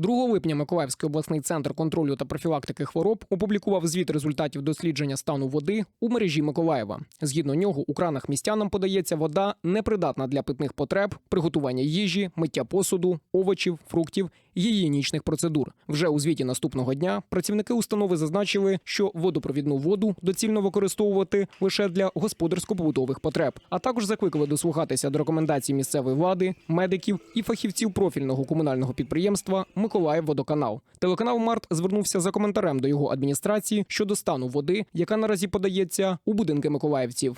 2 липня Миколаївський обласний центр контролю та профілактики хвороб опублікував звіт результатів дослідження стану води у мережі Миколаєва. Згідно нього, у кранах містянам подається вода непридатна для питних потреб, приготування їжі, миття посуду, овочів, фруктів, гігієнічних процедур. Вже у звіті наступного дня працівники установи зазначили, що водопровідну воду доцільно використовувати лише для господарсько-побутових потреб, а також закликали дослухатися до рекомендацій місцевої влади, медиків і фахівців профільного комунального підприємства Миколаївводоканал. Телеканал Март звернувся за коментарем до його адміністрації щодо стану води, яка наразі подається у будинки миколаївців.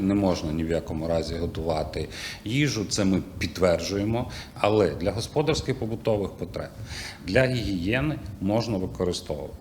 Не можна ні в якому разі готувати їжу, це ми підтверджуємо. Але для господарських побутових потреб, для гігієни можна використовувати.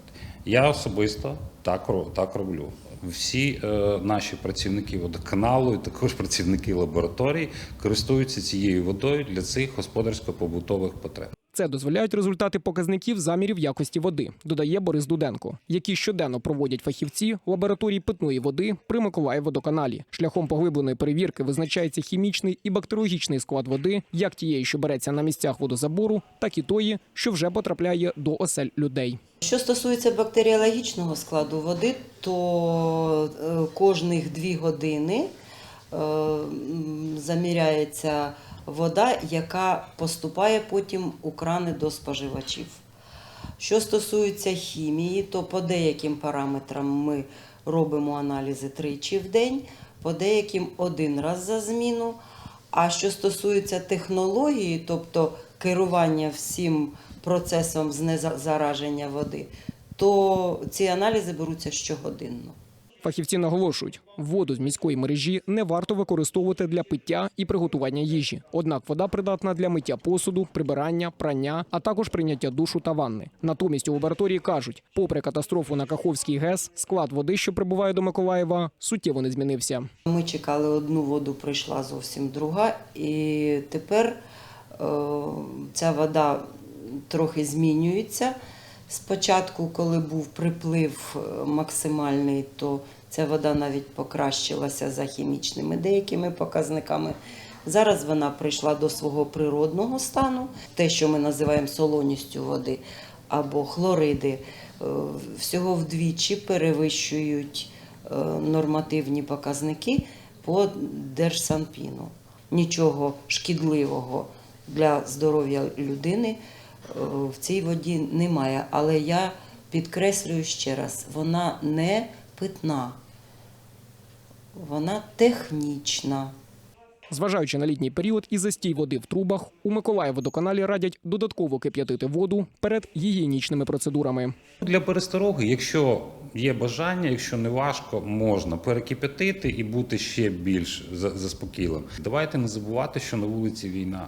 Я особисто так, так роблю. Всі е, наші працівники водоканалу і також працівники лабораторій користуються цією водою для цих господарсько-побутових потреб. Це дозволяють результати показників замірів якості води, додає Борис Дуденко, які щоденно проводять фахівці лабораторій питної води при Миколаївводоканалі. Шляхом поглибленої перевірки визначається хімічний і бактеріологічний склад води, як тієї, що береться на місцях водозабору, так і тої, що вже потрапляє до осель людей. Що стосується бактеріологічного складу води, то е, кожних дві години е, заміряється вода, яка поступає потім у крани до споживачів. Що стосується хімії, то по деяким параметрам ми робимо аналізи тричі в день, по деяким один раз за зміну. А що стосується технології, тобто керування всім процесом знезараження води, то ці аналізи беруться щогодинно. Фахівці наголошують, воду з міської мережі не варто використовувати для пиття і приготування їжі. Однак вода придатна для миття посуду, прибирання, прання, а також прийняття душу та ванни. Натомість у лабораторії кажуть, попри катастрофу на Каховській ГЕС, склад води, що прибуває до Миколаєва, суттєво не змінився. Ми чекали одну воду, прийшла зовсім друга, і тепер е, ця вода трохи змінюється. Спочатку, коли був приплив е, максимальний, то ця вода навіть покращилася за хімічними деякими показниками. Зараз вона прийшла до свого природного стану, те, що ми називаємо солоністю води або хлориди, е, всього вдвічі перевищують е, нормативні показники по Держсанпіну. Нічого шкідливого для здоров'я людини в цій воді немає. Але я підкреслюю ще раз, вона не питна, вона технічна. Зважаючи на літній період і застій води в трубах, у Миколаївводоканалі радять додатково кип'ятити воду перед гігієнічними процедурами. Для перестороги, якщо є бажання, якщо не важко, можна перекипятити і бути ще більш за- заспокійливим. Давайте не забувати, що на вулиці війна.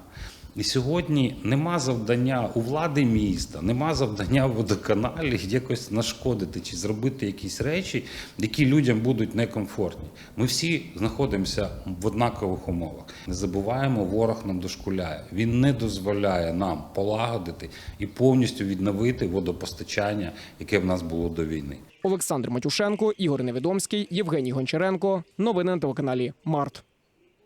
І сьогодні нема завдання у влади міста, нема завдання водоканалі якось нашкодити чи зробити якісь речі, які людям будуть некомфортні. Ми всі знаходимося в однакових умовах. Не забуваємо, ворог нам дошкуляє. Він не дозволяє нам полагодити і повністю відновити водопостачання, яке в нас було до війни. Олександр Матюшенко, Ігор Невідомський, Євгеній Гончаренко. Новини на телеканалі Март.